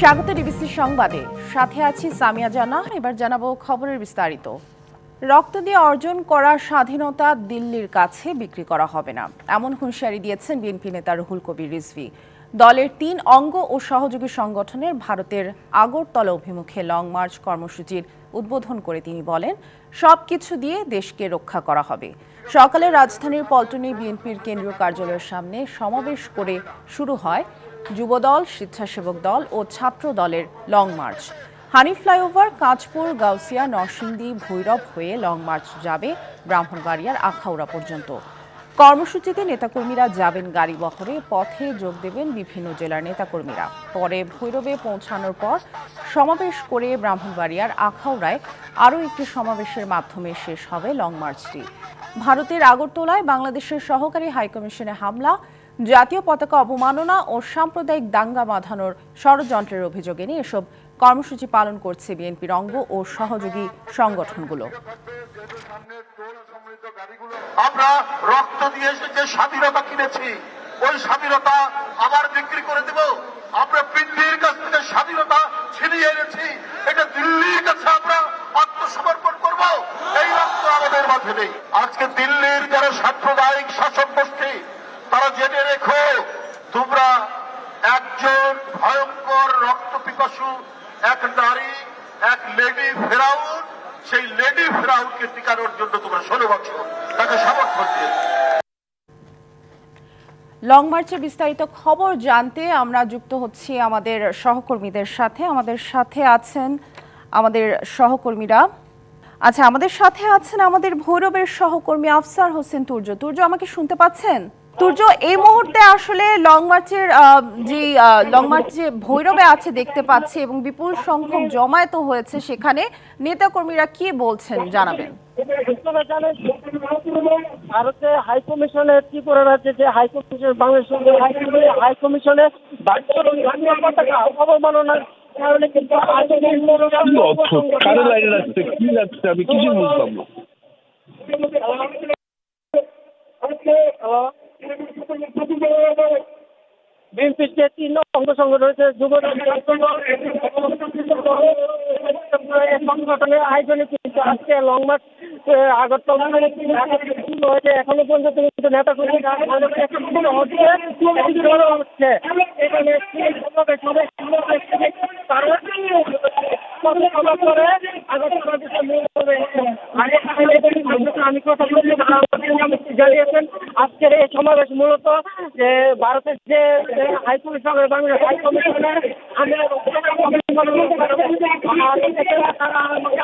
স্বাগত ডিবিসি সংবাদে। সাথে আছি সামিয়া জানা। এবার জানাব খবরের বিস্তারিত। রক্ত দিয়ে অর্জন করা স্বাধীনতা দিল্লির কাছে বিক্রি করা হবে না। এমন হুঁশিয়ারি দিয়েছেন বিএনপি নেতা রুহুল কবির রিজভি। দলের তিন অঙ্গ ও সহযোগী সংগঠনের ভারতের আগরতলা অভিমুখে লং মার্চ কর্মসূচির উদ্বোধন করে তিনি বলেন, সব কিছু দিয়ে দেশকে রক্ষা করা হবে। সকালে রাজধানীর পল্টনে বিএনপির কেন্দ্রীয় কার্যালয়ের সামনে সমাবেশ করে শুরু হয় যুবদল, স্বেচ্ছাসেবক দল ও ছাত্র দলের লং মার্চ। হানি ফ্লাইওভার, কাঁচপুর, গাউসিয়া, নরসিংদী, ভৈরব হয়ে লং মার্চ যাবে ব্রাহ্মণবাড়িয়ার আখাউড়া পর্যন্ত। কর্মসূচিতে নেতাকর্মীরা যাবেন গাড়ি বহরে, পথে যোগ দেবেন বিভিন্ন জেলার নেতাকর্মীরা। পরে ভৈরবে পৌঁছানোর পর সমাবেশ করে ব্রাহ্মণবাড়িয়ার আখাউড়ায় আরও একটি সমাবেশের মাধ্যমে শেষ হবে লং মার্চটি। ভারতের আগরতলায় বাংলাদেশের সহকারী হাইকমিশনে হামলা জাতীয় পতাকা অবমাননা ও সাম্প্রদায়িক দাঙ্গা বাঁধানোর ষড়যন্ত্রের অভিযোগে নিয়ে এসব কর্মসূচি পালন করছে বিএনপির অঙ্গ ও সহযোগী সংগঠনগুলো। আমরা রক্ত দিয়ে যে স্বাধীনতা কিনেছি। ওই স্বাধীনতা আবার বিক্রি করে দেব। আমরা পৃথিবীর কাছ থেকে স্বাধীনতা ছিনিয়ে এনেছি। এটা দিল্লির কাছে আমরা আত্মসমর্পণ করব। এই রক্ত আমাদের মাঝে নেই। আজকে দিল্লির যারা সাম্প্রদায়িক শাসক গোষ্ঠী জেনে রেখো, তোমরা একজন ভয়ঙ্কর রক্ত পিপাসু, এক নারী, এক লেডি ফেরাউন। সেই লেডি ফেরাউনকে টিকানোর জন্য তোমরা ষোলো বছর তাকে সমর্থন দিয়েছে লং মার্চের বিস্তারিত খবর জানতে আমরা যুক্ত হচ্ছি আমাদের সহকর্মীদের সাথে। আমাদের সাথে আছেন আমাদের সহকর্মীরা। আচ্ছা আমাদের সাথে আছেন আমাদের ভৈরবের সহকর্মী আফসার হোসেন তুর্য। তুর্য, আমাকে শুনতে পাচ্ছেন? তুর্য এই মুহূর্তে আসলে লং মার্চের আহ, যে আহ, লং মার্চ যে ভৈরবে আছে দেখতে পাচ্ছি এবং বিপুল সংখ্যক জমায়েত হয়েছে সেখানে। নেতাকর্মীরা কি বলছেন জানাবেন। ভারতে হাই কমিশনে ত্রিপুরা রাজ্যে যে হাই কমিশন বাংলাদেশের হাই কমিশনে- অবমাননার কারণে কিন্তু কি লাগছে আমি কিছু বুঝলাম না। বিএনপির যে তিন অঙ্গ সংগঠন রয়েছে যুব সংগঠনের আয়োজনে কিন্তু আজকে লং মার্চ আগরতলা হয়েছে এখনও পর্যন্ত কিন্তু নেতা হচ্ছে আমি কথা বলছি জানিয়েছেন। আজকের এই সমাবেশ মূলত যে ভারতের যে হাই কমিশন বাংলাদেশ হাই কমিশনের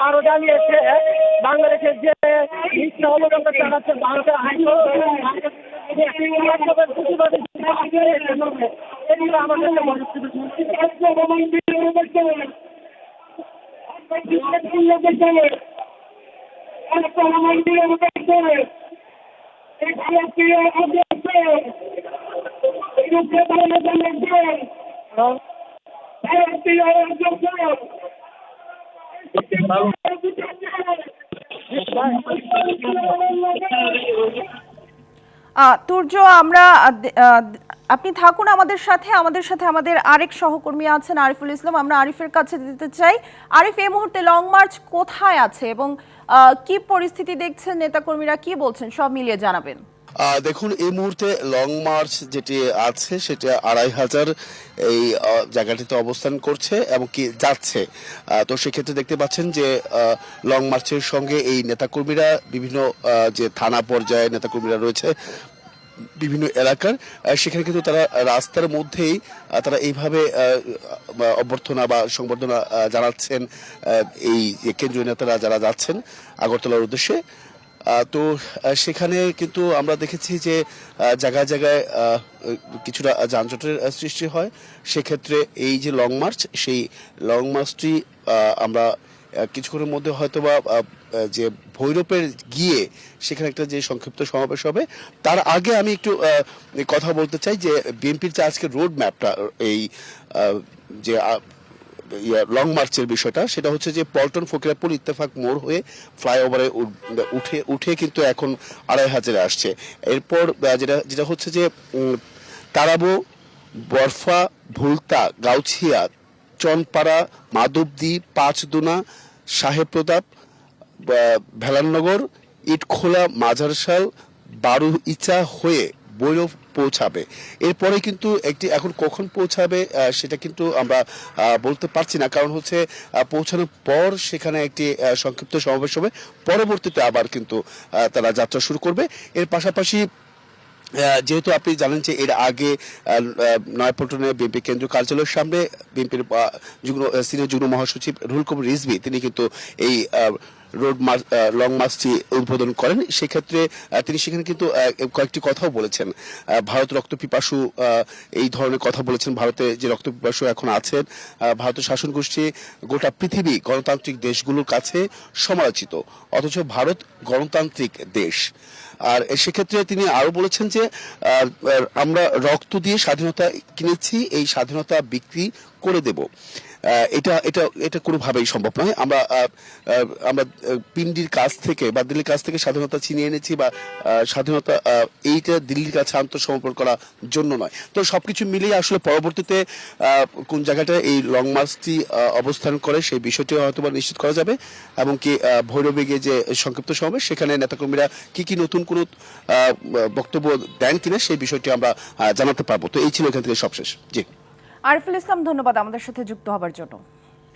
আরও জানিয়েছে, বাংলাদেশের যে ভারতের হাই আমাদের আহ, তুর্য আমরা আপনি থাকুন আমাদের সাথে আমাদের সাথে আমাদের আরেক সহকর্মী আছেন আরিফুল ইসলাম। আমরা আরিফের কাছে দিতে চাই। আরিফ, এই মুহূর্তে লং মার্চ কোথায় আছে এবং কি পরিস্থিতি দেখছেন নেতাকর্মীরা? কি বলছেন? সব মিলিয়ে জানাবেন। দেখুন, এই মুহূর্তে লং মার্চ যেটি আছে, সেটা আড়াই হাজার এই জায়গাটিতে অবস্থান করছে এবং কি যাচ্ছে। তো সেক্ষেত্রে দেখতে পাচ্ছেন যে লং মার্চের সঙ্গে এই নেতাকর্মীরা বিভিন্ন যে থানা পর্যায়ে নেতাকর্মীরা রয়েছে বিভিন্ন এলাকার সেখানে কিন্তু তারা রাস্তার মধ্যেই তারা এইভাবে অভ্যর্থনা বা সংবর্ধনা জানাচ্ছেন এই কেন্দ্রীয় নেতারা যারা যাচ্ছেন আগরতলার উদ্দেশ্যে। তো সেখানে কিন্তু আমরা দেখেছি যে জায়গায় জায়গায় কিছুটা যানজটের সৃষ্টি হয়। সেক্ষেত্রে এই যে লং মার্চ, সেই লং মার্চটি আমরা কিছুক্ষণের মধ্যে হয়তো বা যে ভৈরবের গিয়ে সেখানে একটা যে সংক্ষিপ্ত সমাবেশ হবে তার আগে আমি একটু কথা বলতে চাই যে বিএনপির যে আজকে রোড ম্যাপটা এই যে ইয়া, লং মার্চের বিষয়টা সেটা হচ্ছে যে পল্টন ফকিরাপুর ইত্তেফাক মোড় হয়ে ফ্লাইওভারে উঠে উঠে কিন্তু এখন আড়াই হাজারে আসছে। এরপর যেটা যেটা হচ্ছে যে তারাবো বরফা ভুলতা গাউছিয়া চনপাড়া, মাধবদী, পাঁচদোনা সাহেব প্রতাপ বা- ভেলাননগর ইটখোলা মাজারশাল বারু ইচা হয়ে বৈরব পৌঁছাবে। এরপরে কিন্তু একটি এখন কখন পৌঁছাবে সেটা কিন্তু আমরা বলতে পারছি না। কারণ হচ্ছে পৌঁছানোর পর সেখানে একটি সংক্ষিপ্ত সমাবেশ হবে। পরবর্তীতে আবার কিন্তু তারা যাত্রা শুরু করবে। এর পাশাপাশি যেহেতু আপনি জানেন যে এর আগে নয়াপল্টনে বিএনপি কেন্দ্রীয় কার্যালয়ের সামনে বিএনপির যুগ্ম সিনিয়র যুগ্ম মহাসচিব রুহুল কবির রিজভি, তিনি কিন্তু এই রোড লং মার্চটি উদ্বোধন করেন। সেক্ষেত্রে তিনি সেখানে কিন্তু কয়েকটি কথাও বলেছেন। ভারত রক্ত পিপাসু এই ধরনের কথা বলেছেন। ভারতে যে রক্ত পিপাসু এখন আছেন ভারতের শাসন গোষ্ঠী গোটা পৃথিবী, গণতান্ত্রিক দেশগুলোর কাছে সমালোচিত। অথচ ভারত গণতান্ত্রিক দেশ। আর সেক্ষেত্রে তিনি আরও বলেছেন যে আমরা রক্ত দিয়ে স্বাধীনতা কিনেছি, এই স্বাধীনতা বিক্রি করে দেব। এটা এটা এটা কোনোভাবেই সম্ভব নয়। আমরা আমরা পিন্ডির কাছ থেকে বা দিল্লির কাছ থেকে স্বাধীনতা ছিনিয়ে এনেছি বা স্বাধীনতা এইটা দিল্লির কাছে আত্মসমর্পণ করার জন্য নয়। তো সবকিছু মিলিয়ে আসলে পরবর্তীতে কোন জায়গাটায় এই লং মার্চটি অবস্থান করে সেই বিষয়টি হয়তো বা নিশ্চিত করা যাবে। এবং কি ভৈরবে গিয়ে যে সংক্ষিপ্ত সমাবেশ, সেখানে নেতাকর্মীরা কি কি নতুন কোনো বক্তব্য দেন কিনা সেই বিষয়টি আমরা জানাতে পারব। তো এই ছিল এখান থেকে সবশেষ। জি। আরিফুল ইসলাম, ধন্যবাদ আমাদের সাথে যুক্ত হবার জন্য।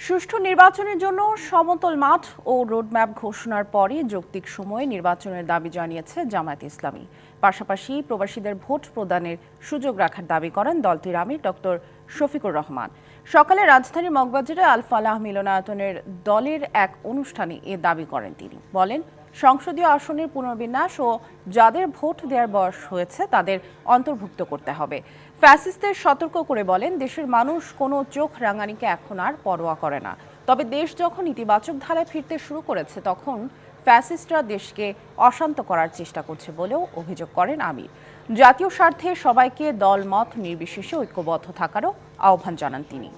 সুষ্ঠু নির্বাচনের জন্য সমতল মাঠ ও রোডম্যাপ ঘোষণার পরই যৌক্তিক সময়ে নির্বাচনের দাবি জানিয়েছে জামায়াত ইসলামী। পাশাপাশি প্রবাসীদের ভোট প্রদানের সুযোগ রাখার দাবি করেন দলটির আমির ডক্টর শফিকুর রহমান। সকালে রাজধানীর মগবাজারে আল ফালাহ মিলনায়তনের দলের এক অনুষ্ঠানে এ দাবি করেন তিনি। বলেন সংসদীয় আসনের পুনর্বিন্যাস ও যাদের ভোট দেওয়ার বয়স হয়েছে, তাদের অন্তর্ভুক্ত করতে হবে। ফ্যাসিস্টদের সতর্ক করে বলেন, দেশের মানুষ কোনো চোখ রাঙানিকে এখন আর পরোয়া করে না। তবে দেশ যখন ইতিবাচক ধারায় ফিরতে শুরু করেছে, তখন ফ্যাসিস্টরা দেশকে অশান্ত করার চেষ্টা করছে বলেও অভিযোগ করেন আমির। জাতীয় স্বার্থে সবাইকে দল মত নির্বিশেষে ঐক্যবদ্ধ থাকারও আহ্বান জানান তিনি।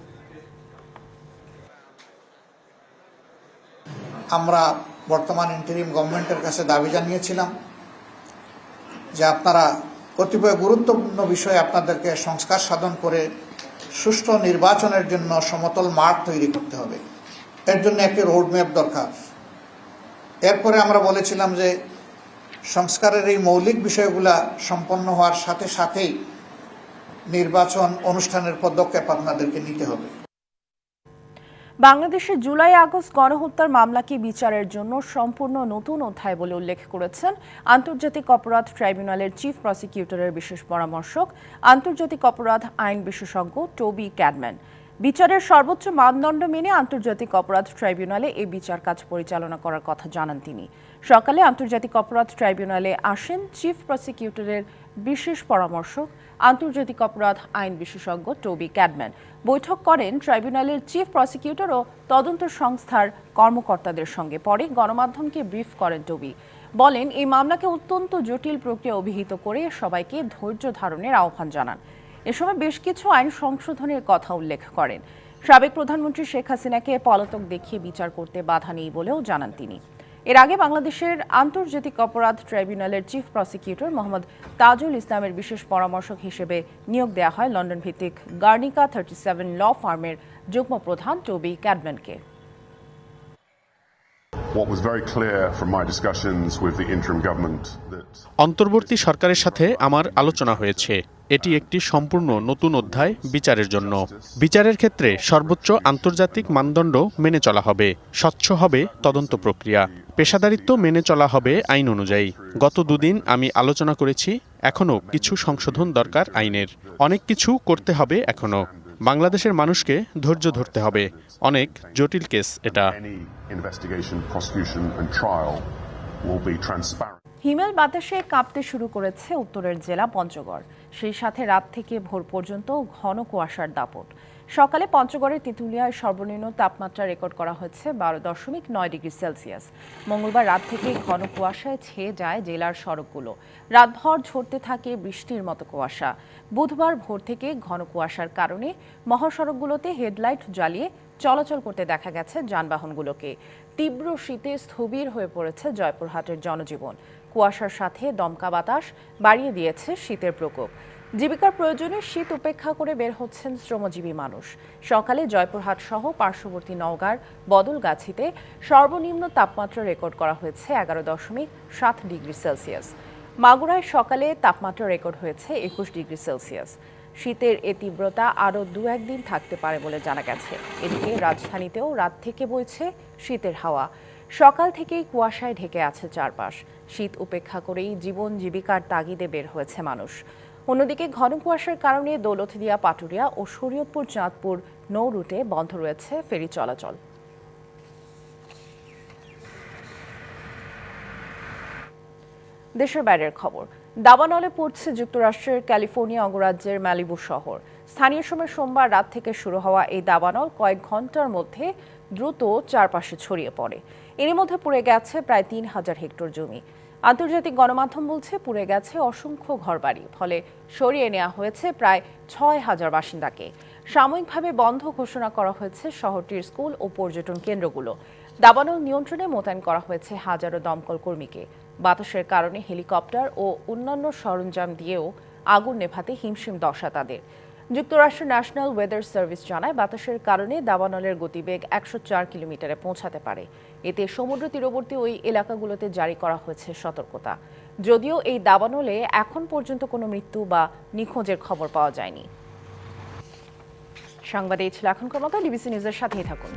আমরা বর্তমান ইন্টারিম গভর্নমেন্টের কাছে দাবি জানিয়েছিলাম যে আপনারা কতিপয় গুরুত্বপূর্ণ বিষয়ে আপনাদেরকে সংস্কার সাধন করে সুষ্ঠু নির্বাচনের জন্য সমতল মাঠ তৈরি করতে হবে। এর জন্য একটি রোডম্যাপ দরকার। এরপরে আমরা বলেছিলাম যে সংস্কারের এই মৌলিক বিষয়গুলা সম্পন্ন হওয়ার সাথে সাথেই নির্বাচন অনুষ্ঠানের পদক্ষেপ আপনাদেরকে নিতে হবে। বাংলাদেশে জুলাই আগস্ট গণহত্যার মামলাকে বিচারের জন্য সম্পূর্ণ নতুন অধ্যায় বলে উল্লেখ করেছেন আন্তর্জাতিক অপরাধ ট্রাইব্যুনালের চিফ প্রসিকিউটরের বিশেষ পরামর্শক, আন্তর্জাতিক অপরাধ আইন বিশেষজ্ঞ টবি ক্যাডম্যান। বিচারের সর্বোচ্চ মানদণ্ড মেনে আন্তর্জাতিক অপরাধ ট্রাইব্যুনালে এই বিচার কাজ পরিচালনা করার কথা জানান তিনি। সকালে আন্তর্জাতিক অপরাধ ট্রাইব্যুনালে আসেন চিফ প্রসিকিউটরের বিশেষ পরামর্শক, আন্তর্জাতিক অপরাধ আইন বিশেষজ্ঞ টোবি ক্যাডম্যান। বৈঠক করেন ট্রাইব্যুনালের চিফ প্রসিকিউটর ও তদন্ত সংস্থার কর্মকর্তাদের সঙ্গে। পরে গণমাধ্যমকে ব্রিফ করেন টোবি। বলেন, এই মামলাকে অত্যন্ত জটিল প্রক্রিয়া অভিহিত করে সবাইকে ধৈর্য ধারণের আহ্বান জানান। এ সময় বেশ কিছু আইন সংশোধনের কথা উল্লেখ করেন। সাবেক প্রধানমন্ত্রী শেখ হাসিনাকে পলাতক দেখিয়ে বিচার করতে বাধা নেই বলেও জানান তিনি। এর আগে বাংলাদেশের আন্তর্জাতিক অপরাধ ট্রাইব্যুনালের চিফ প্রসিকিউটর মোহাম্মদ তাজুল ইসলামের বিশেষ পরামর্শক হিসেবে নিয়োগ দেওয়া হয় লন্ডন ভিত্তিক গার্নিকা থার্টি সেভেন ল ফার্মের যুগ্ম প্রধান টোবি ক্যাডম্যানকে। অন্তর্বর্তী সরকারের সাথে আমার আলোচনা হয়েছে। এটি একটি সম্পূর্ণ নতুন অধ্যায় বিচারের জন্য। বিচারের ক্ষেত্রে সর্বোচ্চ আন্তর্জাতিক মানদণ্ড মেনে চলা হবে, স্বচ্ছ হবে তদন্ত প্রক্রিয়া। পেশাদারিত্ব মেনে চলা হবে আইন অনুযায়ী। গত দুদিন আমি আলোচনা করেছি, এখনও কিছু সংশোধন দরকার আইনের। অনেক কিছু করতে হবে এখনও। বাংলাদেশের মানুষকে ধৈর্য ধরতে হবে। অনেক জটিল কেস এটা। হিমেল বাতাসে কাঁপতে শুরু করেছে উত্তরের জেলা পঞ্চগড়। সেই সাথে রাত থেকে ভোর পর্যন্ত ঘন কুয়াশার দাপট। সকালে পঞ্চগড়ের তেঁতুলিয়ায় সর্বনিম্ন তাপমাত্রা রেকর্ড করা হয়েছে বারো দশমিক নয় ডিগ্রি সেলসিয়াস। মঙ্গলবার রাত থেকে ঘন কুয়াশায় ছেয়ে যায় জেলার সড়কগুলো। রাতভর ঝরতে থাকে বৃষ্টির মতো কুয়াশা। বুধবার ভোর থেকে ঘন কুয়াশার কারণে মহাসড়কগুলোতে হেডলাইট জ্বালিয়ে চলাচল করতে দেখা গেছে যানবাহনগুলোকে। তীব্র শীতে স্থবির হয়ে পড়েছে জয়পুরহাটের জনজীবন। কুয়াশার সাথে দমকা বাতাস বাড়িয়ে দিয়েছে শীতের প্রকোপ। জীবিকার প্রয়োজনে শীত উপেক্ষা করে বের হচ্ছেন শ্রমজীবী মানুষ। সকালে জয়পুরহাট সহ পার্শ্ববর্তী নওগাঁর বদলগাছিতে সর্বনিম্ন তাপমাত্রা রেকর্ড করা হয়েছে এগারো দশমিক সাত ডিগ্রি সেলসিয়াস। মাগুরায় সকালে তাপমাত্রা রেকর্ড হয়েছে একুশ ডিগ্রি সেলসিয়াস। শীতের এ তীব্রতা আরও দু একদিন থাকতে পারে বলে জানা গেছে। এদিকে রাজধানীতেও রাত থেকে বইছে শীতের হাওয়া। সকাল থেকেই কুয়াশায় ঢেকে আছে চারপাশ। শীত উপেক্ষা করেই জীবন জীবিকার তাগিদে বের হয়েছে মানুষ। অন্যদিকে ঘন কুয়াশার কারণে দৌলতদিয়া, পাটুরিয়া ও শরীয়তপুর, চাঁদপুর নৌ রুটে বন্ধ রয়েছে ফেরি চলাচল। দেশের বাইরের খবর। দাবানলে পড়ছে যুক্তরাষ্ট্রের ক্যালিফোর্নিয়া অঙ্গরাজ্যের ম্যালিবু শহর। স্থানীয় সময় সোমবার রাত থেকে শুরু হওয়া এই দাবানল কয়েক ঘণ্টার মধ্যে দ্রুত চারপাশে ছড়িয়ে পড়ে। এরই মধ্যে পুড়ে গেছে প্রায় তিন হাজার হেক্টর জমি। আন্তর্জাতিক গণমাধ্যম বলছে পুড়ে গেছে অসংখ্য ঘরবাড়ি, ফলে সরিয়ে নেওয়া হয়েছে প্রায় ছয় হাজার বাসিন্দাকে। সাময়িকভাবে বন্ধ ঘোষণা করা হয়েছে শহরটির স্কুল ও পর্যটন কেন্দ্রগুলো। দাবানল নিয়ন্ত্রণে মোতায়েন করা হয়েছে হাজারো দমকল কর্মীকে। বাতাসের কারণে হেলিকপ্টার ও অন্যান্য সরঞ্জাম দিয়েও আগুন নেভাতে হিমশিম দশা তাদের। যুক্তরাষ্ট্রের ন্যাশনাল ওয়েদার সার্ভিস জানায়, বাতাসের কারণে দাবানলের গতিবেগ একশো চার কিলোমিটারে পৌঁছাতে পারে। এতে সমুদ্র তীরবর্তী ওই এলাকাগুলোতে জারি করা হয়েছে সতর্কতা। যদিও এই দাবানলে এখন পর্যন্ত কোনো মৃত্যু বা নিখোঁজের খবর পাওয়া যায়নি। সংবাদে এই ছিল এখনকার মতো ডিবিসি নিউজের সাথেই থাকুন।